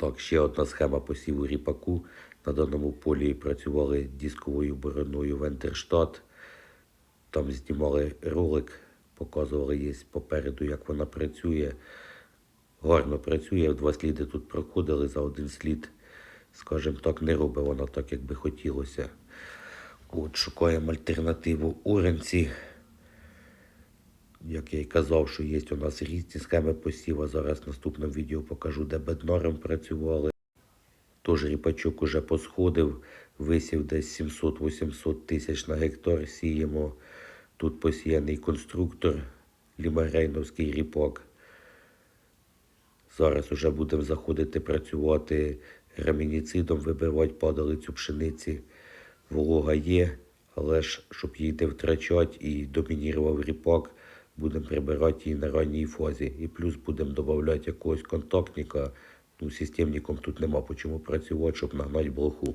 Так, ще одна схема посіву ріпаку. На даному полі працювали дисковою бороною Вентерштат. Там знімали ролик, показували є попереду, як вона працює. Гарно працює. Два сліди тут проходили за один слід. Скажімо так, не робить вона так, як би хотілося. От, шукаємо альтернативу Оренці. Як я й казав, що є у нас різні схеми посіва. Зараз в наступному відео покажу, де беднором працювали. Тож ріпачок уже посходив, висів десь 700-800 тисяч на гектар. Сіємо. Тут посіяний конструктор, лімарейновський ріпак. Зараз уже будемо заходити працювати ремініцидом, вибивати падалицю пшениці. Волога є, але ж щоб її не втрачати і домінірував ріпак, будемо прибирати її на ранній фазі. І плюс будемо додавати якогось контактника. Ну, системником тут нема по чому працювати, щоб нагнати блоху.